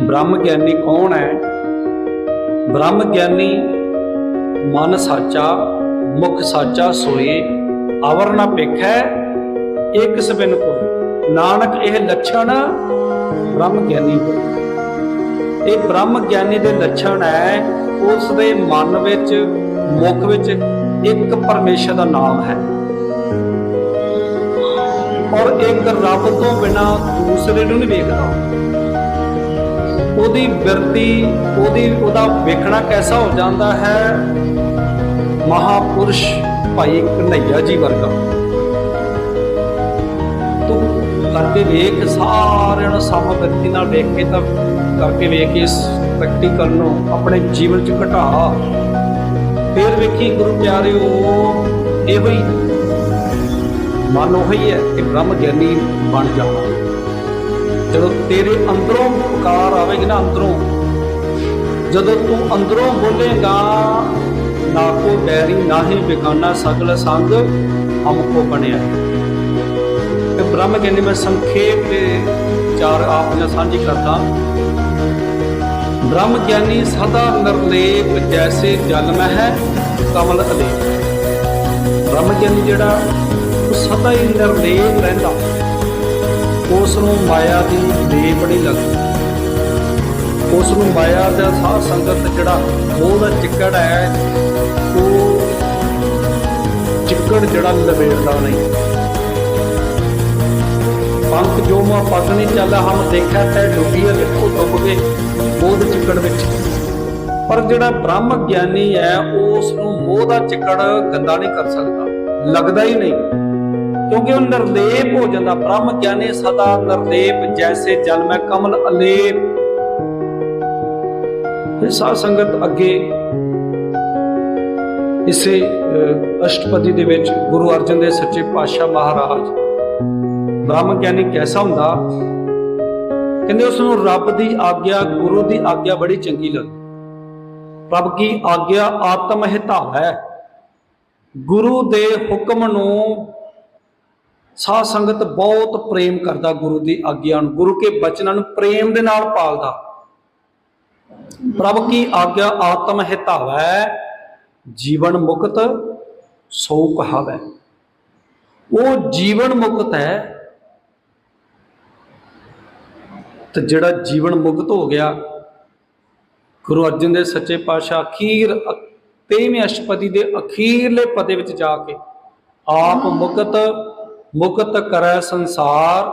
ਬ੍ਰਹਮ ਗਿਆਨੀ ਕੌਣ ਹੈ? ਬ੍ਰਹਮ ਗਿਆਨੀ ਮਨ ਸਾਚਾ, ਮੁਖ ਸਾਚਾ ਸੋਏ, ਅਵਰ ਨਾ ਪੇਖੈ ਇੱਕ ਸਬਿਨ ਕੋ। ਨਾਨਕ ਇਹ ਲੱਛਣ ਬ੍ਰਹਮ ਗਿਆਨੀ ਦੇ। ਇਹ ਬ੍ਰਹਮ ਗਿਆਨੀ ਦੇ ਲੱਛਣ ਹੈ, ਉਸ ਦੇ ਮਨ ਵਿੱਚ, ਮੁਖ ਵਿੱਚ ਇੱਕ ਪਰਮੇਸ਼ਰ ਦਾ ਨਾਮ ਹੈ। ਔਰ ਇੱਕ ਰੱਬ ਤੋਂ ਬਿਨਾ ਦੂਸਰੇ ਨੂੰ ਨਹੀਂ ਵੇਖਦਾ। ਉਹਦੀ ਬਿਰਤੀ, ਉਹਦੀ, ਉਹਦਾ ਵੇਖਣਾ ਕੈਸਾ ਹੋ ਜਾਂਦਾ ਹੈ? ਮਹਾਪੁਰਸ਼ ਭਾਈ ਕਨਈਆ ਜੀ ਵਰਗਾ। ਤੂੰ ਕਰਕੇ ਵੇਖ ਸਾਰਿਆਂ ਨੂੰ ਸਮ ਵਿਅਕਤੀ ਨਾਲ ਵੇਖ ਕੇ ਤਾਂ ਕਰਕੇ ਵੇਖ ਇਸ ਪ੍ਰੈਕਟੀਕਲ ਨੂੰ ਆਪਣੇ ਜੀਵਨ 'ਚ ਘਟਾ। ਫਿਰ ਵੇਖੀ ਗੁਰੂ ਪਿਆਰਿਓ, ਇਹੋ ਹੀ ਮਨ ਉਹੀ ਹੈ ਕਿ ਬ੍ਰਹਮ ਗਿਆਨੀ ਬਣ ਜਾਣਾ ਜਦੋਂ ਤੇਰੇ ਅੰਦਰੋਂ ਪੁਕਾਰ ਆਵੇਗੀ ਨਾ ਅੰਦਰੋਂ, ਜਦੋਂ ਤੂੰ ਅੰਦਰੋਂ ਬੋਲੇਗਾ, ਨਾ ਕੋ ਡੈਰੀ, ਨਾ ਹੀ ਬਿਗਾਨਾ ਸਗਲ ਸੰਗ ਹਮਕੋ ਬਣਿਆ। ਤੇ ਬ੍ਰਹਮ ਗਿਆਨੀ ਮੈਂ ਸੰਖੇਪ ਦੇ ਚਾਰ ਆਪ ਨਾਲ ਸਾਂਝੀ ਕਰਦਾ। ਬ੍ਰਹਮ ਗਿਆਨੀ, ਸਦਾ ਨਿਰਲੇਪ, ਜੈਸੇ ਜਲ ਮਹਿ ਹੈ ਕਮਲ ਅਲੇ ਬ੍ਰਹਮ ਗਿਆਨੀ ਜਿਹੜਾ, ਉਹ ਸਦਾ ਹੀ ਨਿਰਲੇਪ ਰਹਿੰਦਾ। ਉਸ ਨੂੰ ਮਾਇਆ ਦੀ ਦੇ ਨਹੀਂ ਲੱਗਦੀ। ਉਸ ਨੂੰ ਮਾਇਆ ਦਾ ਸਾਧ ਸੰਗਤ ਜਿਹੜਾ ਉਹਦਾ ਚਿੱਕੜ ਹੈ, ਉਹ ਚਿੱਕੜ ਜਿਹੜਾ ਲਵੇੜਦਾ ਨਹੀਂ। ਪੰਖ ਜੋ ਮਾ ਪਤ ਨਹੀਂ ਚੱਲਾ ਹਮ ਦੇਖਿਆ ਤੈ ਡੁੱਬੀ ਹੈ ਦੇਖੋ ਡੁੱਬ ਗਏ ਮੋਹ ਦੇ ਚਿੱਕੜ ਵਿੱਚ। ਪਰ ਜਿਹੜਾ ਬ੍ਰਹਮ ਗਿਆਨੀ ਹੈ, ਉਸ ਨੂੰ ਮੋਹ ਦਾ ਚਿੱਕੜ ਗੰਦਾ ਨਹੀਂ ਕਰ ਸਕਦਾ। ਲੱਗਦਾ ਹੀ ਨਹੀਂ। ਕਿਉਂਕਿ ਉਹ ਨਿਰਲੇਪ ਹੋ ਜਾਂਦਾ। ਬ੍ਰਹਮ ਗਿਆਨੀ ਸਦਾ ਨਿਰਲੇਪ ਜੈਸੇ ਜਲ ਮੈਂ ਕਮਲ ਅਲੇਪ। ਸਾਧ ਸੰਗਤ ਅੱਗੇ ਇਸੇ ਅਸ਼ਟਪਦੀ ਦੇ ਵਿੱਚ ਗੁਰੂ ਅਰਜਨ ਦੇਵ ਸੱਚੇ ਪਾਤਸ਼ਾਹ ਮਹਾਰਾਜ, ਬ੍ਰਹਮ ਗਿਆਨੀ ਕੈਸਾ ਹੁੰਦਾ? ਕਹਿੰਦੇ ਉਸ ਨੂੰ ਰੱਬ ਦੀ ਆਗਿਆ, ਗੁਰੂ ਦੀ ਆਗਿਆ ਬੜੀ ਚੰਗੀ ਲੱਗਦੀ। ਰੱਬ ਕੀ ਆਗਿਆ ਆਤਮ ਹਿਤਾ ਹੈ ਗੁਰੂ ਦੇ ਹੁਕਮ ਨੂੰ ਸਾਧ ਸੰਗਤ ਬਹੁਤ ਪ੍ਰੇਮ ਕਰਦਾ ਗੁਰੂ ਦੀ ਆਗਿਆ ਨੂੰ, ਗੁਰੂ ਕੇ ਬਚਨਾਂ ਨੂੰ ਪ੍ਰੇਮ ਦੇ ਨਾਲ ਪਾਲਦਾ। ਪ੍ਰਭ ਕੀ ਆਗਿਆ ਆਤਮ ਹਿਤਾਵੈ ਜੀਵਨ ਮੁਕਤ ਸੋ ਕਹਾਵੈ। ਉਹ ਜੀਵਨ ਮੁਕਤ ਹੈ ਤੇ ਜਿਹੜਾ ਜੀਵਨ ਮੁਕਤ ਹੋ ਗਿਆ, ਗੁਰੂ ਅਰਜਨ ਦੇ ਸੱਚੇ ਪਾਤਸ਼ਾਹ ਅਖੀਰ ਤੇਵੇਂ ਅਸ਼ਟਪਦੀ ਦੇ ਅਖੀਰਲੇ ਪਦੇ ਵਿੱਚ ਜਾ ਕੇ ਆਪ ਮੁਕਤ ਮੁਕਤ ਕਰੈ ਸੰਸਾਰ